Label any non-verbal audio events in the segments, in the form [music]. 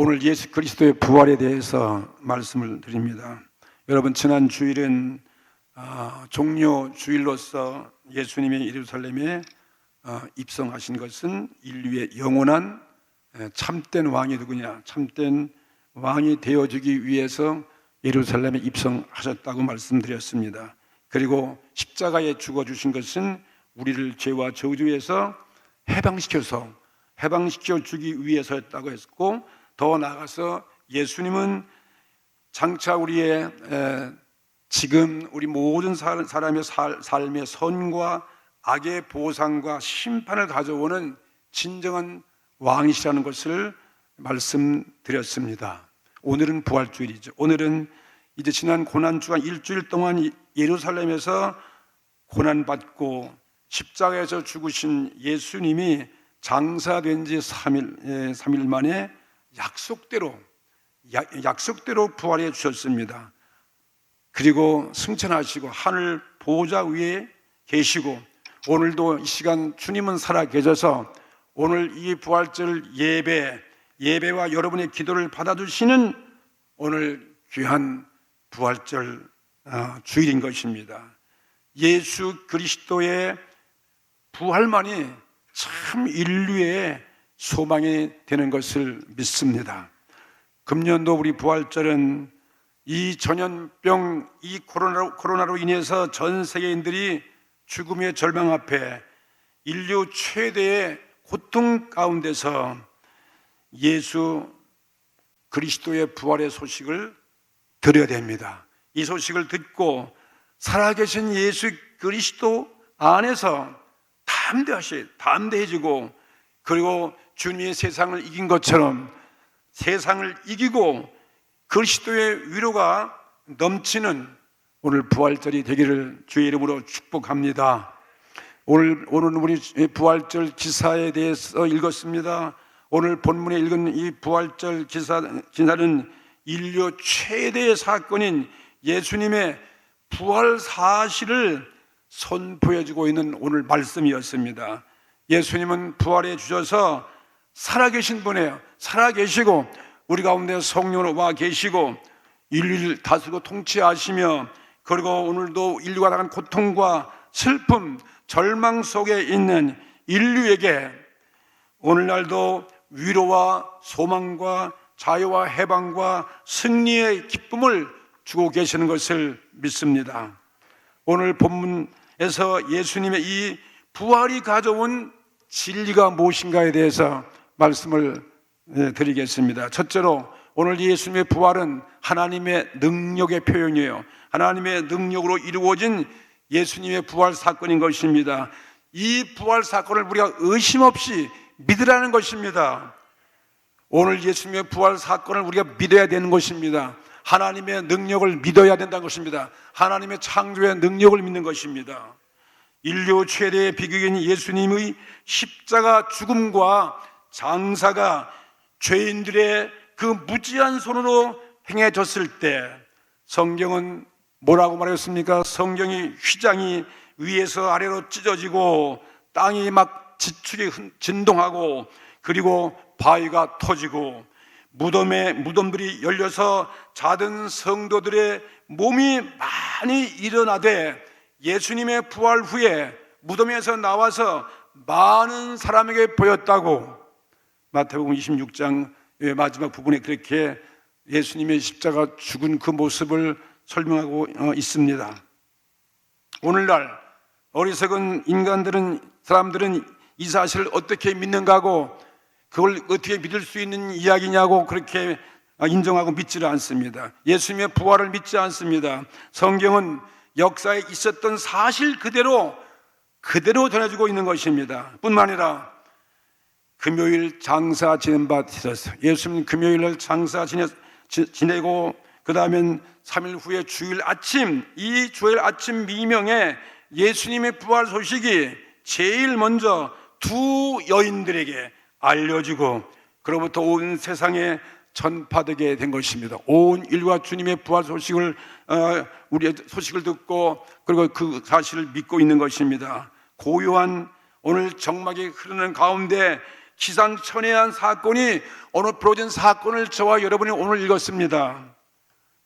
오늘 예수 그리스도의 부활에 대해서 말씀을 드립니다. 여러분 지난 주일은 아, 종료 주일로서 예수님이 예루살렘에 아, 입성하신 것은 인류의 영원한 에, 참된 왕이 누구냐? 참된 왕이 되어주기 위해서 예루살렘에 입성하셨다고 말씀드렸습니다. 그리고 십자가에 죽어주신 것은 우리를 죄와 저주에서 해방시켜서 해방시켜 주기 위해서였다고 했고 더 나아가서 예수님은 장차 우리의 에, 지금 우리 모든 사- 사람의 살- 삶의 선과 악의 보상과 심판을 가져오는 진정한 왕이시라는 것을 말씀드렸습니다. 오늘은 부활주일이죠. 오늘은 이제 지난 고난 주간 일주일 동안 이- 예루살렘에서 고난 받고 십자가에서 죽으신 예수님이 장사된 지 3일, 예, 3일 만에 약속대로 야- 약속대로 부활해 주셨습니다. 그리고 승천하시고 하늘 보좌 위에 계시고 오늘도 이 시간 주님은 살아 계셔서 오늘 이 부활절 예배 예배와 여러분의 기도를 받아주시는 오늘 귀한 부활절 어, 주일인 것입니다. 예수 그리스도의 부활만이 참 인류의 소망이 되는 것을 믿습니다. 금년도 우리 부활절은 이 전염병, 이 코로나로, 코로나로 인해서 전 세계인들이 죽음의 절망 앞에 인류 최대의 고통 가운데서 예수 그리스도의 부활의 소식을 들어야 됩니다. 이 소식을 듣고 살아계신 예수 그리스도 안에서 담대하시, 담대해지고 그리고 주님이 세상을 이긴 것처럼 세상을 이기고 그리스도의 위로가 넘치는 오늘 부활절이 되기를 주의 이름으로 축복합니다. 오늘 오늘 우리 부활절 기사에 대해서 읽었습니다. 오늘 본문에 읽은 이 부활절 기사 기사는 인류 최대의 사건인 예수님의 부활 사실을 선포해주고 있는 오늘 말씀이었습니다. 예수님은 부활해 주셔서 살아계신 분이에요. 살아계시고 우리 가운데 성령으로 와 계시고 인류를 다스리고 통치하시며 그리고 오늘도 인류가 당한 고통과 슬픔, 절망 속에 있는 인류에게 오늘날도 위로와 소망과 자유와 해방과 승리의 기쁨을 주고 계시는 것을 믿습니다. 오늘 본문에서 예수님의 이 부활이 가져온 진리가 무엇인가에 대해서 말씀을 예, 드리겠습니다. 첫째로 오늘 예수님의 부활은 하나님의 능력의 표현이에요. 하나님의 능력으로 이루어진 예수님의 부활 사건인 것입니다. 이 부활 사건을 우리가 의심 없이 믿으라는 것입니다. 오늘 예수님의 부활 사건을 우리가 믿어야 되는 것입니다. 하나님의 능력을 믿어야 된다는 것입니다. 하나님의 창조의 능력을 믿는 것입니다. 인류 최대의 비극인 예수님의 십자가 죽음과 장사가 죄인들의 그 무지한 손으로 행해졌을 때 성경은 뭐라고 말했습니까? 성경이 휘장이 위에서 아래로 찢어지고 땅이 막 지축이 흔- 진동하고 그리고 바위가 터지고 무덤에 무덤들이 열려서 자든 성도들의 몸이 많이 일어나되 예수님의 부활 후에 무덤에서 나와서 많은 사람에게 보였다고 마태복음 26장 마지막 부분에 그렇게 예수님의 십자가 죽은 그 모습을 설명하고 어, 있습니다. 오늘날 어리석은 인간들은 사람들은 이 사실을 어떻게 믿는가 하고 그걸 어떻게 믿을 수 있는 이야기냐고 그렇게 인정하고 믿지를 않습니다. 예수님의 부활을 믿지 않습니다. 성경은 역사에 있었던 사실 그대로 그대로 전해주고 있는 것입니다. 뿐만 아니라 금요일 장사 지낸 바 있었어요. 예수님 금요일을 장사 지내, 지- 지내고 그 다음엔 3일 후에 주일 아침 이 주일 아침 미명에 예수님의 부활 소식이 제일 먼저 두 여인들에게 알려지고 그로부터 온 세상에 전파되게 된 것입니다. 온 인류가 주님의 부활 소식을 어, 우리의 소식을 듣고 그리고 그 사실을 믿고 있는 것입니다. 고요한 오늘 정막이 흐르는 가운데 기상천외한 사건이 오늘 벌어진 사건을 저와 여러분이 오늘 읽었습니다.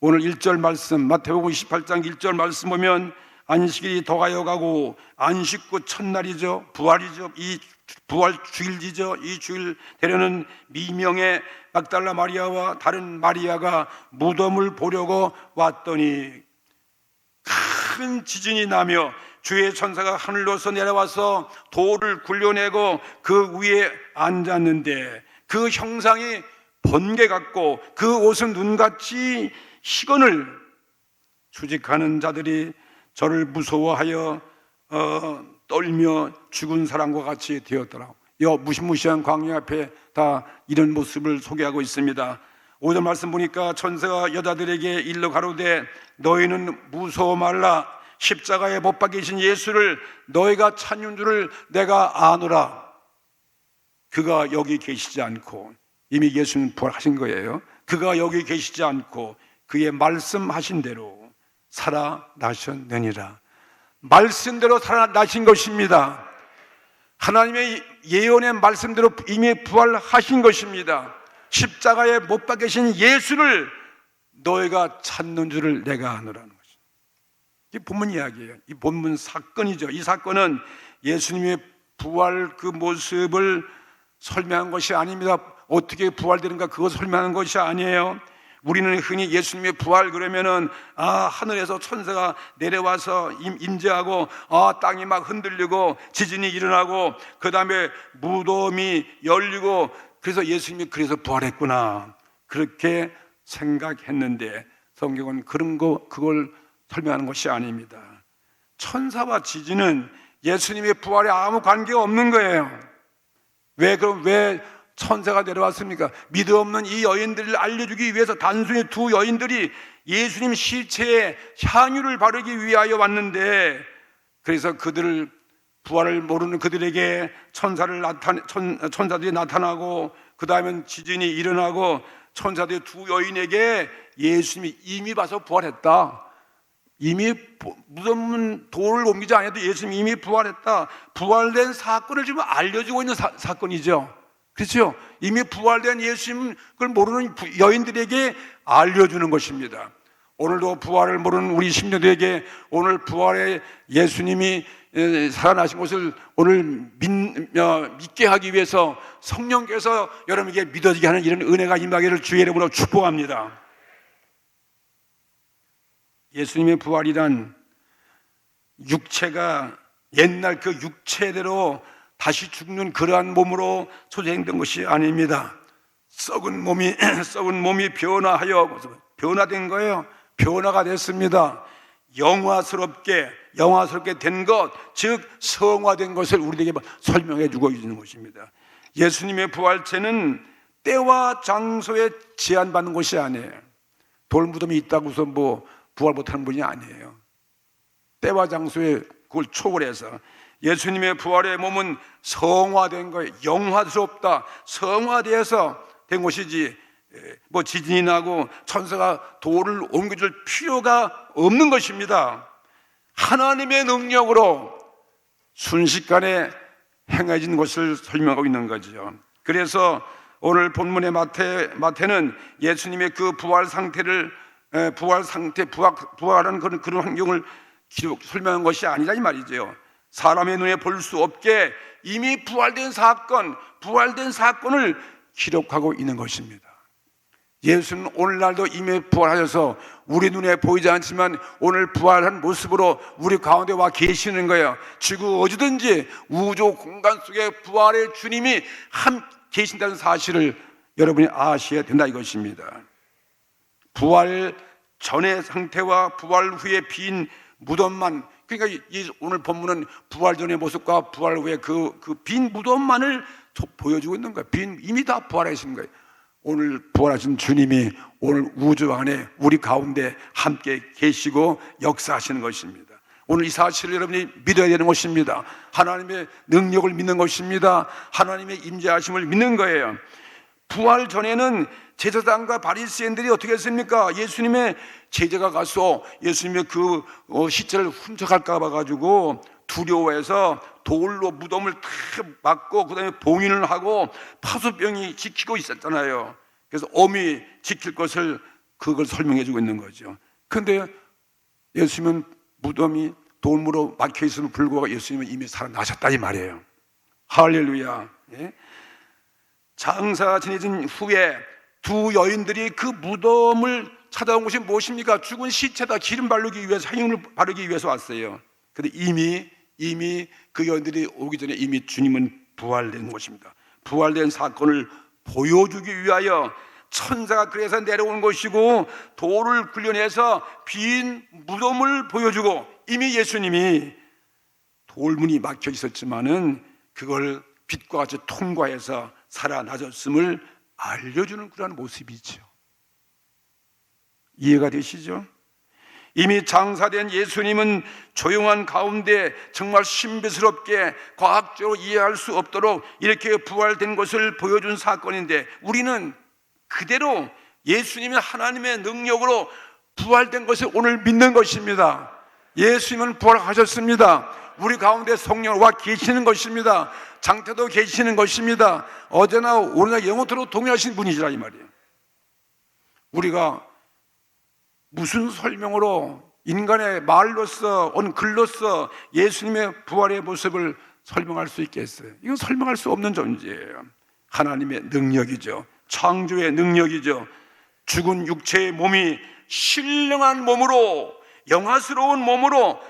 오늘 1절 말씀 마태복음 28장 1절 말씀 보면 안식일이 더가여 가고 안식 후 첫날이죠. 부활이죠. 이 부활 주일이죠. 이 주일 되려는 미명의 막달라 마리아와 다른 마리아가 무덤을 보려고 왔더니 큰 지진이 나며 주의 천사가 하늘로서 내려와서 돌을 굴려내고 그 위에 앉았는데 그 형상이 번개 같고 그 옷은 눈같이 희건을 수직하는 자들이 저를 무서워하여 어, 떨며 죽은 사람과 같이 되었더라. 이 무시무시한 광야 앞에 다 이런 모습을 소개하고 있습니다. 오절 말씀 보니까 천사가 여자들에게 일러 가로되 너희는 무서워 말라 십자가에 못 박히신 예수를 너희가 찾는 줄을 내가 아노라. 그가 여기 계시지 않고 이미 예수는 부활하신 거예요. 그가 여기 계시지 않고 그의 말씀하신 대로 살아나셨느니라. 말씀대로 살아나신 것입니다. 하나님의 예언의 말씀대로 이미 부활하신 것입니다. 십자가에 못 박히신 예수를 너희가 찾는 줄을 내가 아노라는 것입니다. 이 본문 이야기예요. 이 본문 사건이죠. 이 사건은 예수님의 부활 그 모습을 설명한 것이 아닙니다. 어떻게 부활되는가 그것 설명하는 것이 아니에요. 우리는 흔히 예수님의 부활 그러면은 아 하늘에서 천사가 내려와서 임, 임재하고 아 땅이 막 흔들리고 지진이 일어나고 그 다음에 무덤이 열리고 그래서 예수님이 그래서 부활했구나 그렇게 생각했는데 성경은 그런 거 그걸 설명하는 것이 아닙니다. 천사와 지진은 예수님의 부활에 아무 관계가 없는 거예요. 왜 그럼 왜 천사가 내려왔습니까? 믿음 없는 이 여인들을 알려주기 위해서 단순히 두 여인들이 예수님 시체에 향유를 바르기 위하여 왔는데 그래서 그들을 부활을 모르는 그들에게 천사를 나타 천, 천사들이 나타나고 그 다음엔 지진이 일어나고 천사들이 두 여인에게 예수님이 이미 봐서 부활했다. 이미 무덤은 돌을 옮기지 않아도 예수님이 이미 부활했다. 부활된 사건을 지금 알려주고 있는 사, 사건이죠. 그렇죠? 이미 부활된 예수님 그걸 모르는 여인들에게 알려주는 것입니다. 오늘도 부활을 모르는 우리 신녀들에게 오늘 부활의 예수님이 살아나신 것을 오늘 믿, 어, 믿게 하기 위해서 성령께서 여러분에게 믿어지게 하는 이런 은혜가 임하기를 주의 이름으로 축복합니다. 예수님의 부활이란 육체가 옛날 그 육체대로 다시 죽는 그러한 몸으로 소재행된 것이 아닙니다. 썩은 몸이 [clears throat] 썩은 몸이 변화하여 변화된 거예요. 변화가 됐습니다. 영화스럽게 영화스럽게 된 것, 즉 성화된 것을 우리에게 설명해 주고 있는 것입니다. 예수님의 부활체는 때와 장소에 제한받는 것이 아니에요. 돌무덤이 있다고 해서 뭐 부활 못하는 분이 아니에요. 때와 장소에 그걸 초월해서 예수님의 부활의 몸은 성화된 거예요. 영화스럽다. 성화되어서 된 것이지. 뭐 지진이 나고 천사가 돌을 옮겨줄 필요가 없는 것입니다. 하나님의 능력으로 순식간에 행해진 것을 설명하고 있는 거죠. 그래서 오늘 본문의 마태, 마태는 예수님의 그 부활 상태를 부활 상태, 부활, 부활하는 그런, 그런 환경을 기록, 설명한 것이 아니라 이 말이죠. 사람의 눈에 볼 수 없게 이미 부활된 사건, 부활된 사건을 기록하고 있는 것입니다. 예수는 오늘날도 이미 부활하셔서 우리 눈에 보이지 않지만 오늘 부활한 모습으로 우리 가운데 와 계시는 거예요. 지구 어디든지 우주 공간 속에 부활의 주님이 한 계신다는 사실을 여러분이 아셔야 된다 이것입니다. 부활 전의 상태와 부활 후에 빈 무덤만 그러니까 오늘 본문은 부활 전의 모습과 부활 후에 그그 빈 무덤만을 보여주고 있는 거예요. 빈 이미 다 부활하신 거예요. 오늘 부활하신 주님이 오늘 우주 안에 우리 가운데 함께 계시고 역사하시는 것입니다. 오늘 이 사실을 여러분이 믿어야 되는 것입니다. 하나님의 능력을 믿는 것입니다. 하나님의 임재하심을 믿는 거예요. 부활 전에는 제사장과 바리새인들이 어떻게 했습니까? 예수님의 제자가 가서 예수님의 그 어, 시체를 훔쳐갈까 봐 가지고 두려워해서 돌로 무덤을 탁 막고 그다음에 봉인을 하고 파수병이 지키고 있었잖아요. 그래서 어미 지킬 것을 그걸 설명해 주고 있는 거죠. 근데 예수님은 무덤이 돌무로 막혀 있음을 불구하고 예수님은 이미 살아나셨다 이 말이에요. 할렐루야. 예? 장사가 지내진 후에 두 여인들이 그 무덤을 찾아온 것이 무엇입니까? 죽은 시체다 기름 바르기 위해서 향유를 바르기 위해서 왔어요. 근데 이미 이미 그 여인들이 오기 전에 이미 주님은 부활된 것입니다. 부활된 사건을 보여주기 위하여 천사가 그래서 내려온 것이고 돌을 굴려내서 빈 무덤을 보여주고 이미 예수님이 돌문이 막혀 있었지만은 그걸 빛과 같이 통과해서 살아나셨음을 알려주는 그러한 모습이죠. 이해가 되시죠? 이미 장사된 예수님은 조용한 가운데 정말 신비스럽게 과학적으로 이해할 수 없도록 이렇게 부활된 것을 보여준 사건인데 우리는 그대로 예수님이 하나님의 능력으로 부활된 것을 오늘 믿는 것입니다. 예수님은 부활하셨습니다. 우리 가운데 성령과 계시는 것입니다. 장태도 계시는 것입니다. 어제나 오늘나 영원토록 동의하신 분이시라 이 말이에요. 우리가 무슨 설명으로 인간의 말로서 온 글로서 예수님의 부활의 모습을 설명할 수 있겠어요? 이건 설명할 수 없는 존재예요. 하나님의 능력이죠. 창조의 능력이죠. 죽은 육체의 몸이 신령한 몸으로 영화스러운 몸으로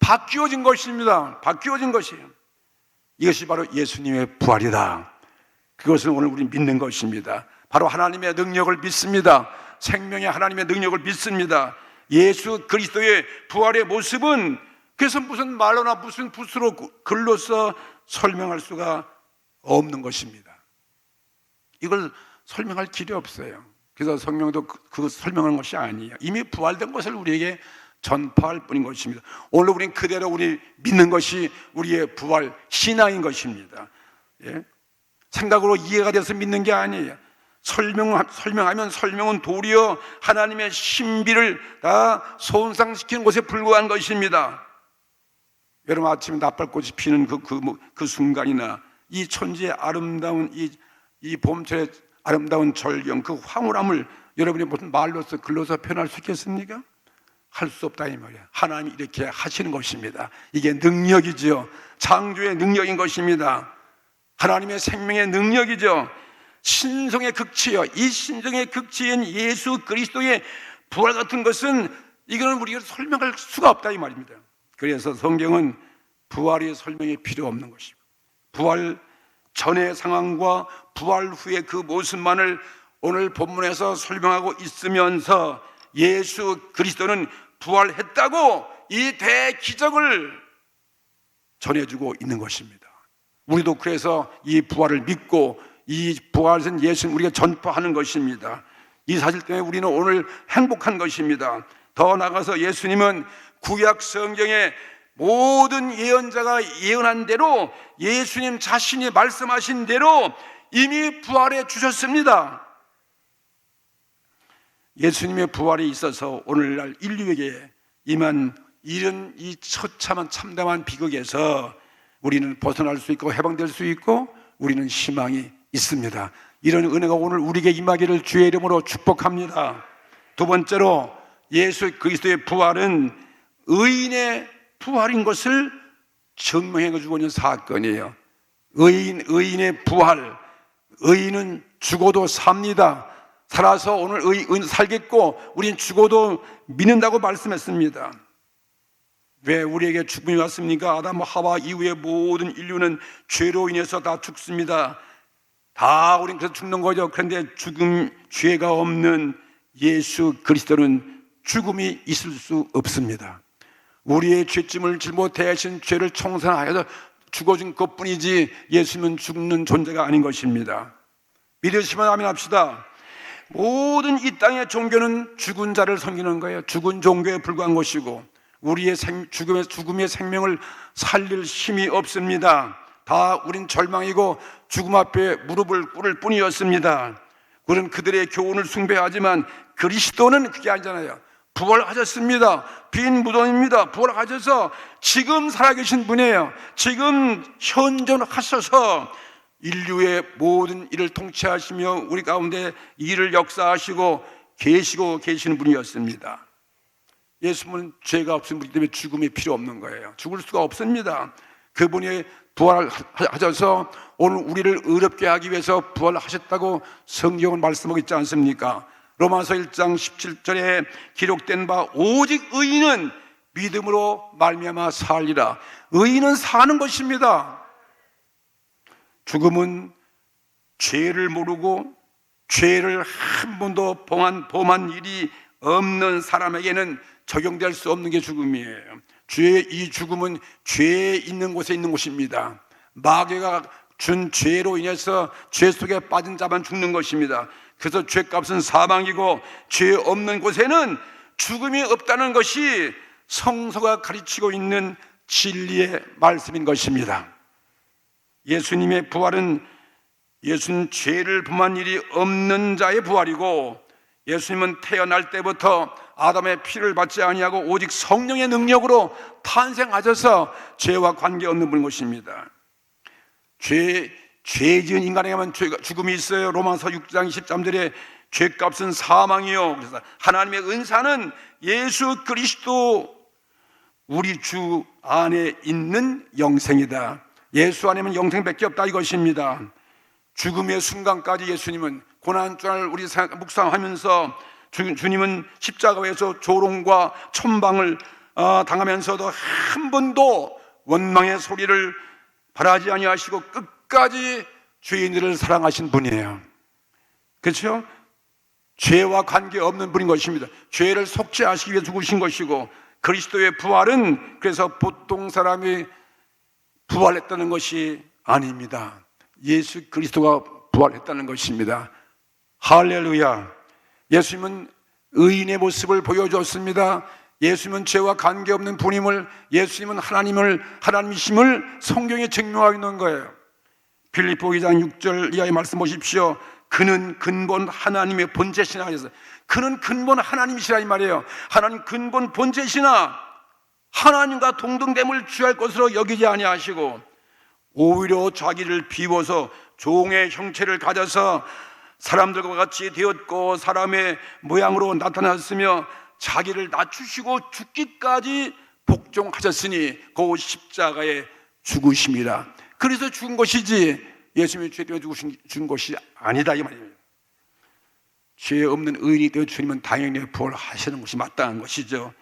바뀌어진 것입니다. 바뀌어진 것이에요. 이것이 바로 예수님의 부활이다. 그것을 오늘 우리 믿는 것입니다. 바로 하나님의 능력을 믿습니다. 생명의 하나님의 능력을 믿습니다. 예수 그리스도의 부활의 모습은 그래서 무슨 말로나 무슨 붓으로 글로써 설명할 수가 없는 것입니다. 이걸 설명할 길이 없어요. 그래서 성령도 그, 그 설명하는 것이 아니에요. 이미 부활된 것을 우리에게 전파할 뿐인 것입니다. 오늘 우리는 그대로 우리 믿는 것이 우리의 부활 신앙인 것입니다. 예? 생각으로 이해가 돼서 믿는 게 아니에요. 설명, 설명하면 설명은 도리어 하나님의 신비를 다 손상시키는 것에 불과한 것입니다. 여러분 아침에 나팔꽃이 피는 그, 그, 뭐, 그 순간이나 이 천지의 아름다운 이, 이 봄철의 아름다운 절경, 그 황홀함을 여러분이 무슨 말로서 글로서 표현할 수 있겠습니까? 할 수 없다 이 말이야. 하나님이 이렇게 하시는 것입니다. 이게 능력이죠. 창조의 능력인 것입니다. 하나님의 생명의 능력이죠. 신성의 극치요. 이 신성의 극치인 예수 그리스도의 부활 같은 것은 이거는 우리가 설명할 수가 없다 이 말입니다. 그래서 성경은 부활의 설명이 필요 없는 것입니다. 부활 전의 상황과 부활 후의 그 모습만을 오늘 본문에서 설명하고 있으면서 예수 그리스도는 부활했다고 이 대기적을 전해주고 있는 것입니다. 우리도 그래서 이 부활을 믿고 이 부활된 예수님 우리가 전파하는 것입니다. 이 사실 때문에 우리는 오늘 행복한 것입니다. 더 나아가서 예수님은 구약 성경의 모든 예언자가 예언한 대로 예수님 자신이 말씀하신 대로 이미 부활해 주셨습니다. 예수님의 부활이 있어서 오늘날 인류에게 임한 이런 이 처참한 참담한 비극에서 우리는 벗어날 수 있고 해방될 수 있고 우리는 희망이 있습니다. 이런 은혜가 오늘 우리에게 임하기를 주의 이름으로 축복합니다. 두 번째로 예수 그리스도의 부활은 의인의 부활인 것을 증명해 주고 있는 사건이에요. 의인, 의인의 부활. 의인은 죽어도 삽니다. 살아서 오늘 의, 의 살겠고, 우린 죽어도 믿는다고 말씀했습니다. 왜 우리에게 죽음이 왔습니까? 아담 하와 이후의 모든 인류는 죄로 인해서 다 죽습니다. 다 우린 그래서 죽는 거죠. 그런데 죽음, 죄가 없는 예수 그리스도는 죽음이 있을 수 없습니다. 우리의 죄짐을 대신 죄를 청산하여서 죽어준 것 뿐이지 예수님은 죽는 존재가 아닌 것입니다. 믿으시면 아멘 합시다. 모든 이 땅의 종교는 죽은 자를 섬기는 거예요. 죽은 종교에 불과한 것이고, 우리의 생, 죽음의, 죽음의 생명을 살릴 힘이 없습니다. 다 우린 절망이고 죽음 앞에 무릎을 꿇을 뿐이었습니다. 우리는 그들의 교훈을 숭배하지만 그리스도는 그게 아니잖아요. 부활하셨습니다. 빈 무덤입니다. 부활하셔서 지금 살아계신 분이에요. 지금 현존하셔서 인류의 모든 일을 통치하시며 우리 가운데 일을 역사하시고 계시고 계시는 분이었습니다. 예수님은 죄가 없은 분이기 때문에 죽음이 필요 없는 거예요. 죽을 수가 없습니다. 그분이 부활하셔서 오늘 우리를 의롭게 하기 위해서 부활하셨다고 성경은 말씀하고 있지 않습니까? 로마서 1장 17절에 기록된 바 오직 의인은 믿음으로 말미암아 살리라. 의인은 사는 것입니다. 죽음은 죄를 모르고 죄를 한 번도 범한, 범한 일이 없는 사람에게는 적용될 수 없는 게 죽음이에요. 죄의 이 죽음은 죄 있는 곳에 있는 곳입니다. 마귀가 준 죄로 인해서 죄 속에 빠진 자만 죽는 것입니다. 그래서 죄값은 사망이고 죄 없는 곳에는 죽음이 없다는 것이 성서가 가르치고 있는 진리의 말씀인 것입니다. 예수님의 부활은 예수는 죄를 범한 일이 없는 자의 부활이고 예수님은 태어날 때부터 아담의 피를 받지 아니하고 오직 성령의 능력으로 탄생하셔서 죄와 관계없는 분인 것입니다. 죄, 죄 지은 인간에게만 죄가, 죽음이 있어요. 로마서 6장 23절에 죄값은 사망이요. 그래서 하나님의 은사는 예수 그리스도 우리 주 안에 있는 영생이다. 예수 안에는 영생밖에 없다 이것입니다. 죽음의 순간까지 예수님은 고난주를 우리 묵상하면서 주, 주님은 십자가에서 조롱과 천방을 어, 당하면서도 한 번도 원망의 소리를 바라지 아니하시고 끝까지 죄인들을 사랑하신 분이에요. 그렇죠? 죄와 관계 없는 분인 것입니다. 죄를 속죄하시기 위해 죽으신 것이고 그리스도의 부활은 그래서 보통 사람이 부활했다는 것이 아닙니다. 예수 그리스도가 부활했다는 것입니다. 할렐루야. 예수님은 의인의 모습을 보여주었습니다. 예수님은 죄와 관계없는 분임을 예수님은 하나님을 하나님이심을 성경에 증명하고 있는 거예요. 빌립보 2장 6절 이하의 말씀 보십시오. 그는 근본 하나님의 본체시나 그래서 그는 근본 하나님이시라 이 말이에요. 하나님 근본 본체시나 하나님과 동등됨을 취할 것으로 여기지 아니하시고 오히려 자기를 비워서 종의 형체를 가져서 사람들과 같이 되었고 사람의 모양으로 나타났으며 자기를 낮추시고 죽기까지 복종하셨으니 그 십자가에 죽으심이라. 그래서 죽은 것이지 예수님이 죄 때문에 죽으신 죽은 것이 아니다 이 말입니다. 죄 없는 의인이 되어 주님은 당연히 부활하시는 것이 마땅한 것이죠.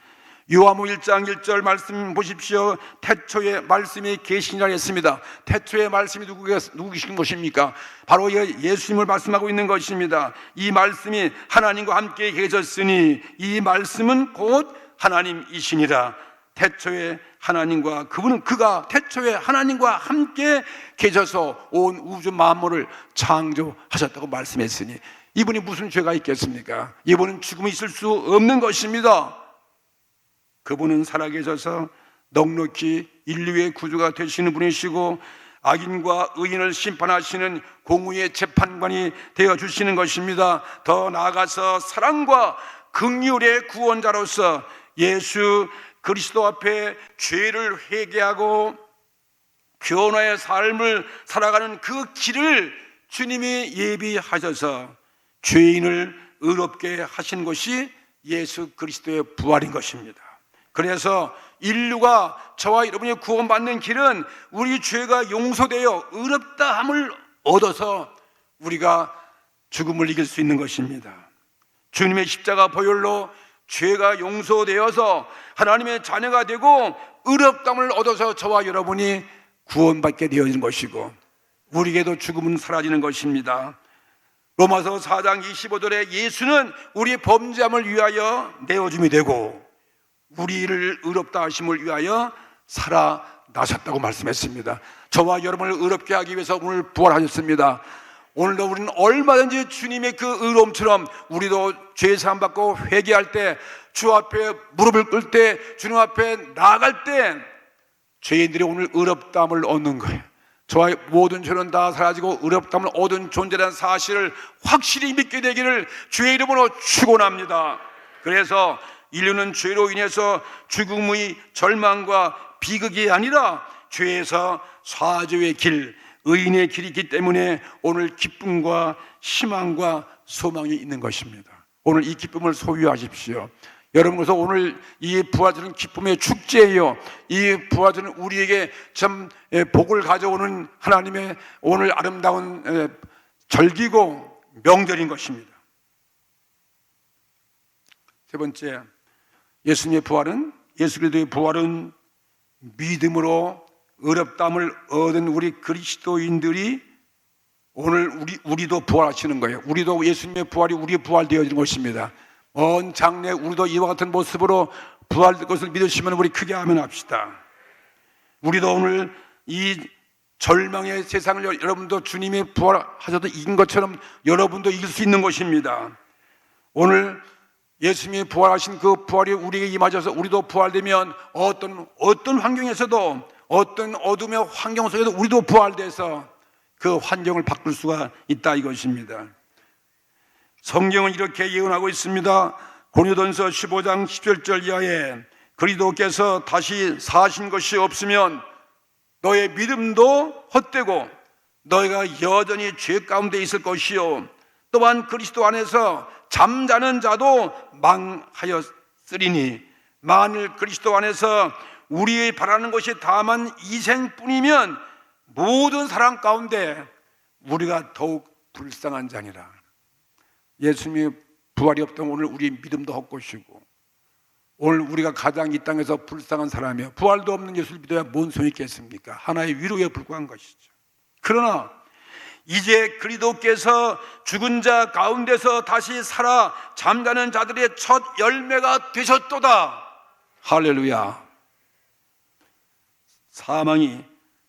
요한복 1장 1절 말씀 보십시오. 태초에 말씀이 계시니라 했습니다. 태초에 말씀이 누구신 것입니까? 바로 예, 예수님을 말씀하고 있는 것입니다. 이 말씀이 하나님과 함께 계셨으니 이 말씀은 곧 하나님이시니라. 태초에 하나님과 그분은 그가 태초에 하나님과 함께 계셔서 온 우주 만물을 창조하셨다고 말씀했으니 이분이 무슨 죄가 있겠습니까? 이분은 죽음이 있을 수 없는 것입니다. 그분은 살아계셔서 넉넉히 인류의 구주가 되시는 분이시고 악인과 의인을 심판하시는 공의의 재판관이 되어 주시는 것입니다. 더 나아가서 사랑과 긍휼의 구원자로서 예수 그리스도 앞에 죄를 회개하고 변화의 삶을 살아가는 그 길을 주님이 예비하셔서 죄인을 의롭게 하신 것이 예수 그리스도의 부활인 것입니다. 그래서 인류가 저와 여러분이 구원받는 길은 우리 죄가 용서되어 의롭다함을 얻어서 우리가 죽음을 이길 수 있는 것입니다. 주님의 십자가 보혈로 죄가 용서되어서 하나님의 자녀가 되고 의롭다함을 얻어서 저와 여러분이 구원받게 되어지는 것이고 우리에게도 죽음은 사라지는 것입니다. 로마서 4장 25절에 예수는 우리의 범죄함을 위하여 내어줌이 되고 우리를 의롭다 하심을 위하여 살아 나셨다고 말씀했습니다. 저와 여러분을 의롭게 하기 위해서 오늘 부활하셨습니다. 오늘도 우리는 얼마든지 주님의 그 의로움처럼 우리도 죄 사함 받고 회개할 때 주 앞에 무릎을 꿇을 때 주님 앞에 나아갈 때 죄인들이 오늘 의롭다함을 얻는 거예요. 저와 모든 죄는 다 사라지고 의롭다함을 얻은 존재라는 사실을 확실히 믿게 되기를 주의 이름으로 축원합니다. 그래서 인류는 죄로 인해서 죽음의 절망과 비극이 아니라 죄에서 사죄의 길, 의인의 길이 있기 때문에 오늘 기쁨과 희망과 소망이 있는 것입니다. 오늘 이 기쁨을 소유하십시오. 여러분 그래서 오늘 이 부활절은 기쁨의 축제예요. 이 부활절은 우리에게 참 예, 복을 가져오는 하나님의 오늘 아름다운 예, 절기고 명절인 것입니다. 세 번째, 예수님의 부활은 예수 그리스도의 부활은 믿음으로 어렵담을 얻은 우리 그리스도인들이 오늘 우리 우리도 부활하시는 거예요. 우리도 예수님의 부활이 우리 부활되어지는 것입니다. 먼 장래 우리도 이와 같은 모습으로 부활될 것을 믿으시면 우리 크게 아멘합시다. 우리도 오늘 이 절망의 세상을 여- 여러분도 주님이 부활하셔도 이긴 것처럼 여러분도 이길 수 있는 것입니다. 오늘 예수님이 부활하신 그 부활이 우리에게 임하셔서 우리도 부활되면 어떤 어떤 환경에서도 어떤 어둠의 환경 속에도 우리도 부활돼서 그 환경을 바꿀 수가 있다 이것입니다. 성경은 이렇게 예언하고 있습니다. 고린도전서 15장 17절 이하에 그리스도께서 다시 사신 것이 없으면 너의 믿음도 헛되고 너희가 여전히 죄 가운데 있을 것이요 또한 그리스도 안에서 잠자는 자도 망하였으리니 만일 그리스도 안에서 우리의 바라는 것이 다만 이생뿐이면 모든 사람 가운데 우리가 더욱 불쌍한 자니라 예수님이 부활이 없던 오늘 우리 믿음도 헛것이고 오늘 우리가 가장 이 땅에서 불쌍한 사람이요 부활도 없는 예수를 믿어야 뭔 소용이 있겠습니까? 하나의 위로에 불과한 것이죠. 그러나 이제 그리스도께서 죽은 자 가운데서 다시 살아 잠자는 자들의 첫 열매가 되셨도다. 할렐루야. 사망이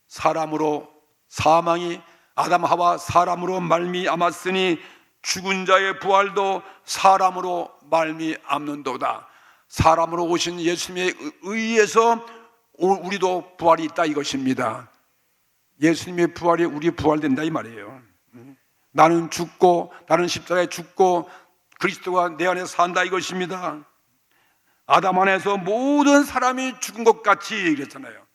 사람으로 사망이 아담 하와 사람으로 말미암았으니 죽은 자의 부활도 사람으로 말미암는도다. 사람으로 오신 예수님의 의에서 우리도 부활이 있다 이것입니다. 예수님의 부활이 우리 부활된다 이 말이에요. 나는 죽고 나는 십자가에 죽고 그리스도가 내 안에 산다 이것입니다. 아담 안에서 모든 사람이 죽은 것 같이 그랬잖아요.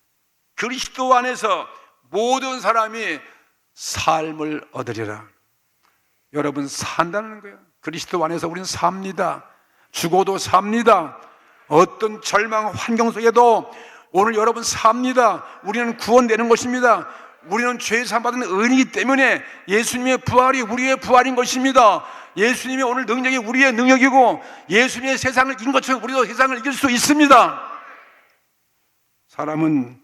그리스도 안에서 모든 사람이 삶을 얻으리라. 여러분 산다는 거예요. 그리스도 안에서 우리는 삽니다. 죽어도 삽니다. 어떤 절망 환경 속에도 오늘 여러분 삽니다. 우리는 구원되는 것입니다. 우리는 죄 사함받은 은이기 때문에 예수님의 부활이 우리의 부활인 것입니다. 예수님이 오늘 능력이 우리의 능력이고 예수님의 세상을 이긴 것처럼 우리도 세상을 이길 수 있습니다. 사람은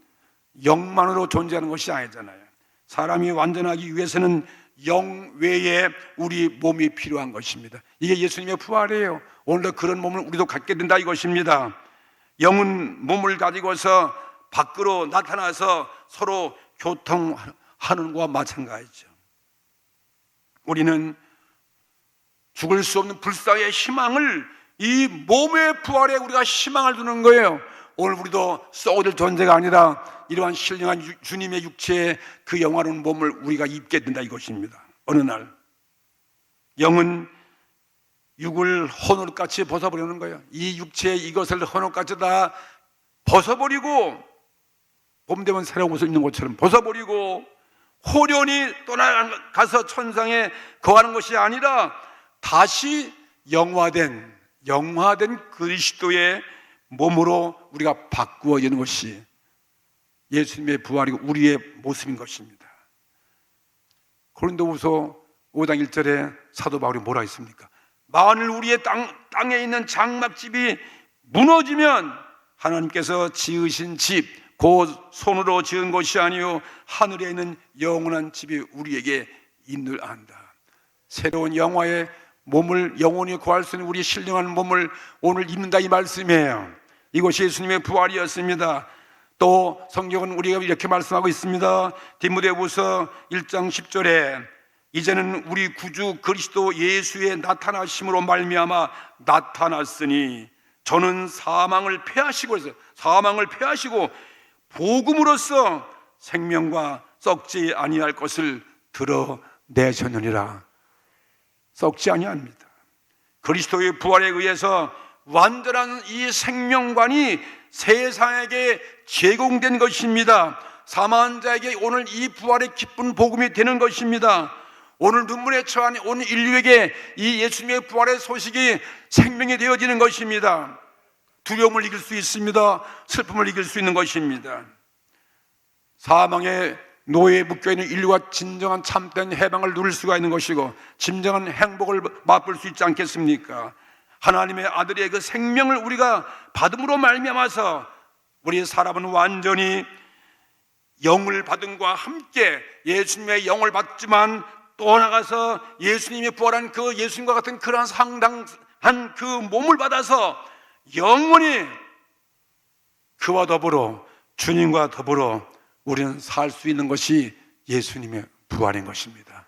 영만으로 존재하는 것이 아니잖아요. 사람이 완전하기 위해서는 영 외에 우리 몸이 필요한 것입니다. 이게 예수님의 부활이에요. 오늘도 그런 몸을 우리도 갖게 된다 이것입니다. 영은 몸을 가지고서 밖으로 나타나서 서로 교통하는 것과 마찬가지죠. 우리는 죽을 수 없는 불사의 희망을 이 몸의 부활에 우리가 희망을 두는 거예요. 오늘 우리도 썩어질 존재가 아니라 이러한 신령한 유- 주님의 육체의 그 영화로운 몸을 우리가 입게 된다 이것입니다. 어느 날 영은 육을 헌옷같이 벗어버리는 거예요. 이 육체 이것을 헌옷같이 다 벗어버리고 봄 되면 새로운 옷을 입는 것처럼 벗어버리고 호련히 떠나가서 천상에 거하는 것이 아니라 다시 영화된 영화된 그리스도의 몸으로 우리가 바꾸어지는 것이 예수님의 부활이고 우리의 모습인 것입니다. 고린도후서 5장 1절에 사도 바울이 뭐라 했습니까? 만일 우리의 땅, 땅에 있는 장막집이 무너지면 하나님께서 지으신 집, 곧 손으로 지은 것이 아니요 하늘에 있는 영원한 집이 우리에게 있늘 안다. 새로운 영화의 몸을 영원히 구할 수 있는 우리 신령한 몸을 오늘 입는다 이 말씀이에요. 이것이 예수님의 부활이었습니다. 또 성경은 우리가 이렇게 말씀하고 있습니다. 디모데후서 1장 10절에 이제는 우리 구주 그리스도 예수의 나타나심으로 말미암아 나타났으니 저는 사망을 패하시고 사망을 패하시고 복음으로써 생명과 썩지 아니할 것을 드러내셨느니라. 썩지 아니합니다. 그리스도의 부활에 의해서 완전한 이 생명관이 세상에게 제공된 것입니다. 사망자에게 오늘 이 부활의 기쁜 복음이 되는 것입니다. 오늘 눈물에 처한 온 인류에게 이 예수님의 부활의 소식이 생명이 되어지는 것입니다. 두려움을 이길 수 있습니다. 슬픔을 이길 수 있는 것입니다. 사망의 노예에 묶여 있는 인류가 진정한 참된 해방을 누릴 수가 있는 것이고 진정한 행복을 맛볼 수 있지 않겠습니까? 하나님의 아들의 그 생명을 우리가 받음으로 말미암아서 우리 사람은 완전히 영을 받음과 함께 예수님의 영을 받지만 또 나가서 예수님이 부활한 그 예수님과 같은 그러한 상당한 그 몸을 받아서 영원히 그와 더불어 주님과 더불어 우리는 살 수 있는 것이 예수님의 부활인 것입니다.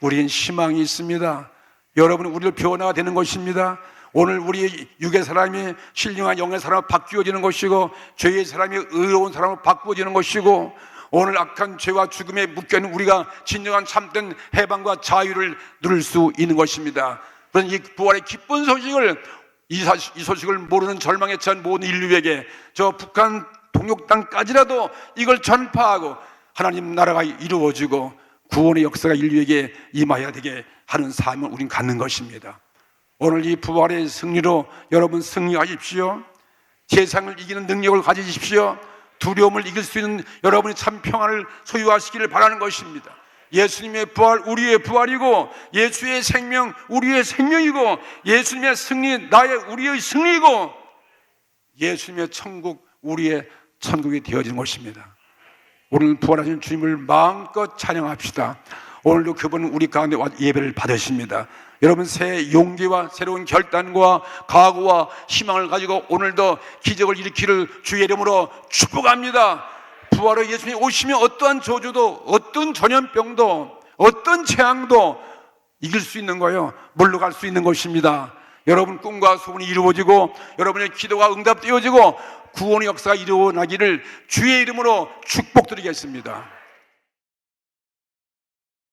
우리는 희망이 있습니다. 여러분 우리를 변화가 되는 것입니다. 오늘 우리 육의 사람이 신령한 영의 사람으로 바뀌어지는 것이고 죄의 사람이 의로운 사람으로 바꾸어지는 것이고 오늘 악한 죄와 죽음에 묶여있는 우리가 진정한 참된 해방과 자유를 누릴 수 있는 것입니다. 그런 이 부활의 기쁜 소식을 이, 사, 이 소식을 모르는 절망에 처한 모든 인류에게 저 북한 동육 땅까지라도 이걸 전파하고 하나님 나라가 이루어지고 구원의 역사가 인류에게 임하여야 되게 하는 사명을 우린 갖는 것입니다. 오늘 이 부활의 승리로 여러분 승리하십시오. 세상을 이기는 능력을 가지십시오. 두려움을 이길 수 있는 여러분이 참 평안을 소유하시기를 바라는 것입니다. 예수님의 부활 우리의 부활이고 예수의 생명 우리의 생명이고 예수님의 승리 나의 우리의 승리이고 예수님의 천국 우리의 천국이 되어진 것입니다. 오늘 부활하신 주님을 마음껏 찬양합시다. 오늘도 그분은 우리 가운데 와 예배를 받으십니다. 여러분 새 용기와 새로운 결단과 각오와 희망을 가지고 오늘도 기적을 일으키를 주의 이름으로 축복합니다. 부활의 예수님이 오시면 어떠한 저주도 어떤 전염병도 어떤 재앙도 이길 수 있는 거예요. 물러갈 수 있는 것입니다. 여러분 꿈과 소원이 이루어지고 여러분의 기도가 응답되어지고 구원의 역사가 이루어나기를 주의 이름으로 축복드리겠습니다.